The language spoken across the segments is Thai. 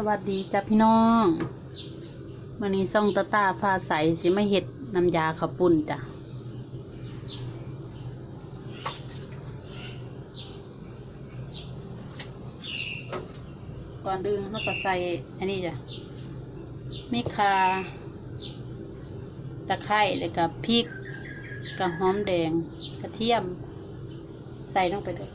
สวัสดีจ้ะพี่น้องวันนี้ซ่องตาตาพาใสสิไม่เห็ดน้ำยาข้าปุ้นจ้ะก่อนดื่มเราก็ใส่อันนี้จ้ะมีคาตะไคร้แล้วก็พริกกับหอมแดงกระเทียม ใส่ลงไปเลย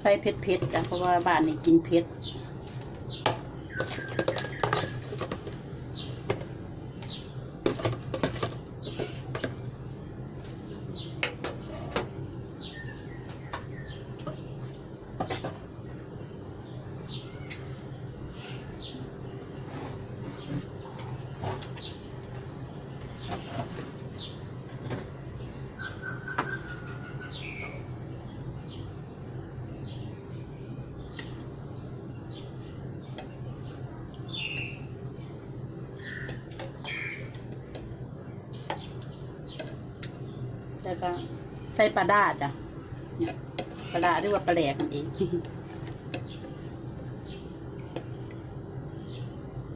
ใส่เผ็ดๆจ้ะเพราะว่าบ้านนี่กินเผ็ด แล้วก็ใส่ปลาด้าจ้ะเนี่ยปลาด้าหรือว่าปลาแหลกนั่นเอง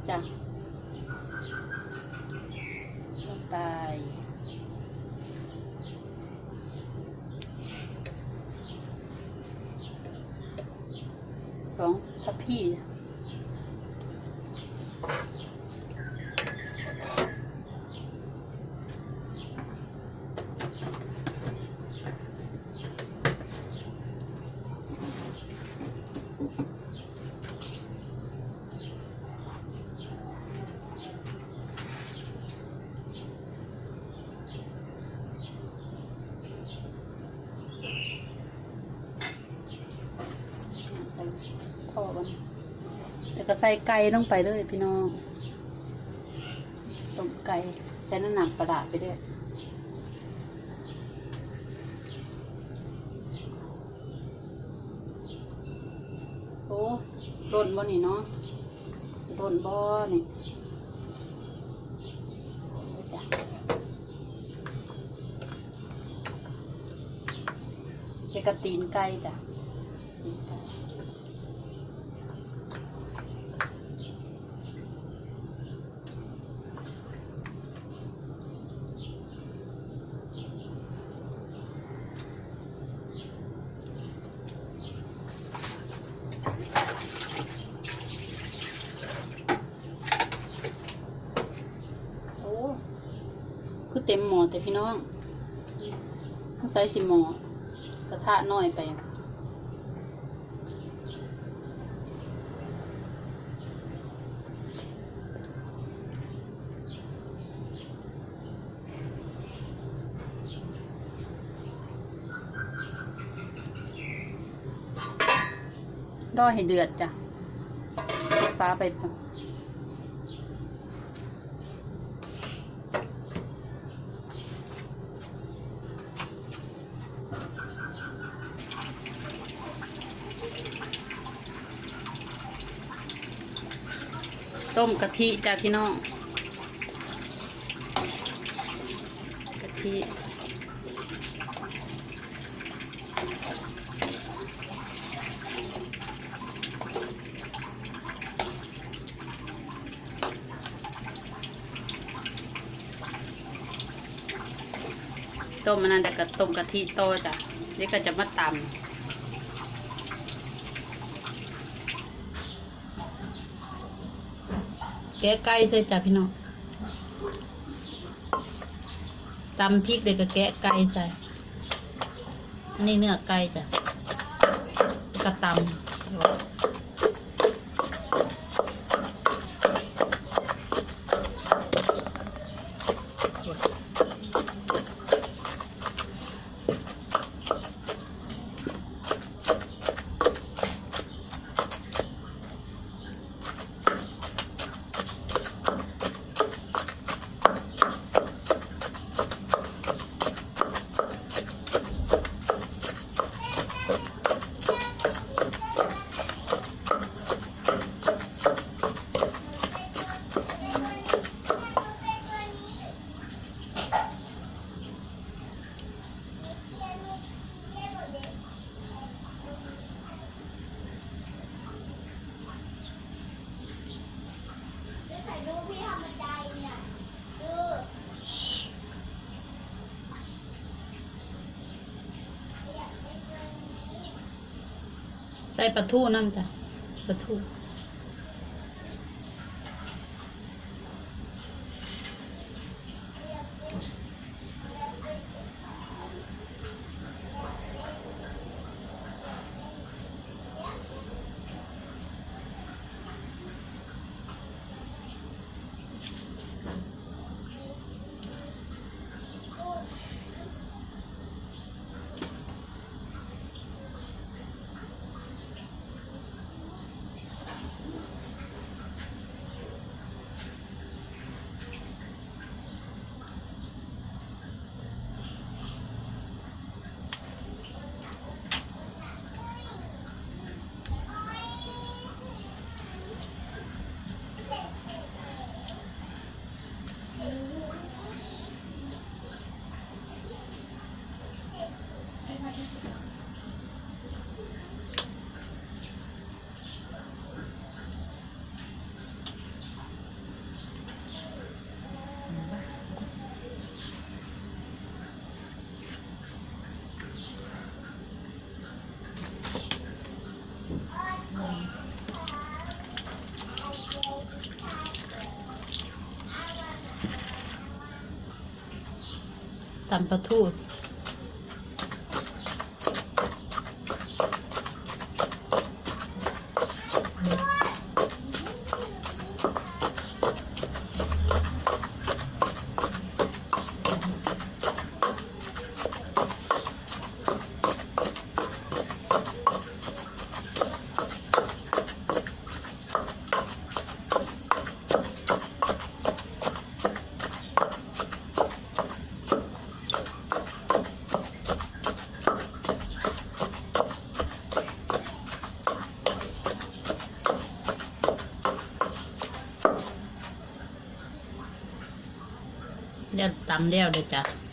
จ้ะลงไปสองทัพพี่จ้ะ พ่อมัน แล้วก็ใส่ไก่ลงไปเลยพี่น้องต้มไก่ใส่น้ำหนักปลาร้าไปด้วยโอ้โดนบ่นี่เนาะสิโดนบ่นี่เอาจ้ะกระตีนไก่จ้ะตีนไก่ โอ้ คือ เต็มหม้อแต่พี่น้องต้องใส่สิหม้อกระทะน้อยไปรอให้เดือดจ้ะ ฟ้าไป ต้มกะทิจ้ะพี่น้องกะทิต้มมันนั่นแต่ก็ต้มกะทิโตจ้ะเดี๋ยวก็จะมาตำ กะไก่ใส่จ้ะพี่น้องตำพริกเดี๋ยวก็แกะไก่ใส่อันนี้เนื้อไก่จ้ะกระตำ ใส่ปลาทูน้ำจ้ะปลาทู ตำปลาทู แล้วเดี๋ยวเลยจ้ะ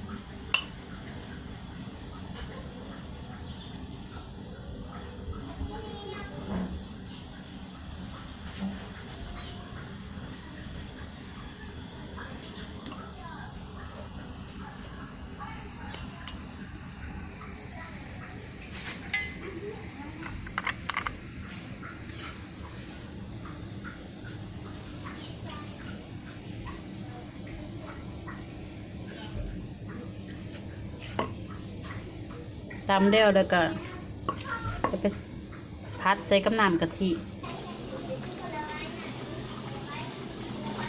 ตำเดี๋ยวแล้วก็จะไปพัดใส่กับน้ำกะทิ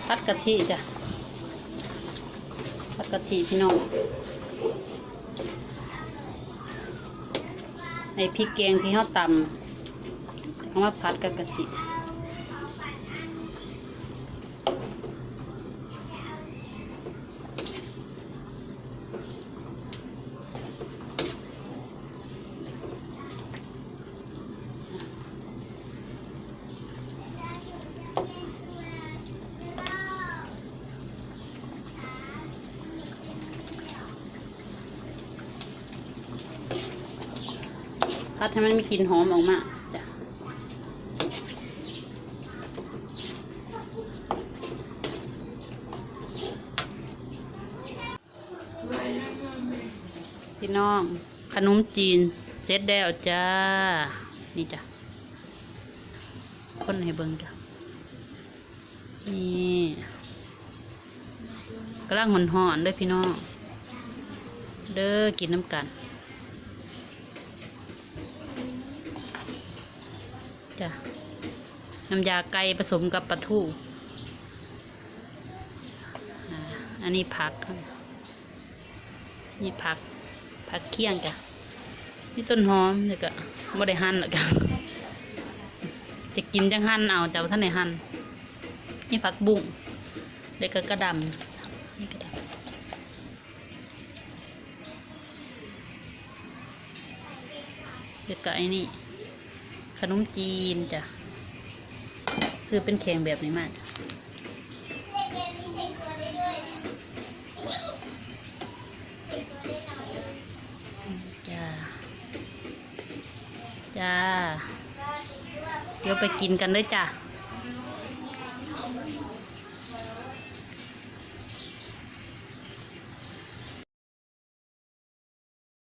พัดกะทิจ้ะพัดกะทิพี่น้องไอพริกแกงที่เขาตำเอามาพัดกับกะทิ พัดให้มันมีกลิ่นหอมออกมาจ้ะพี่น้อง ขนมจีนเสร็จแล้วจ้า นี่จ้ะ คนให้เบิ่งจ้ะ นี่กำลังหอนหอนๆด้อพี่น้อง เด้อกินน้ำกัน จ้ะน้ำยาไก่ผสมกับปลาทูอ่าอันนี้ผัก นี่ผัก ผักเคี่ยงจ้ะนี่ต้นหอมแล้วก็บ่ได้หั่นหรอกจ้ะจะกินจังหั่นเอาแต่ว่าท่านไหนหั่นนี่ผักบุ้งแล้วก็กระดำนี่กระดำแล้วก็ไอ้นี่ ขนมจีนจ้ะคือเป็นแข็งแบบนี้มากจ้าจ้า เดี๋ยวไปกินกันเลยจ้ะ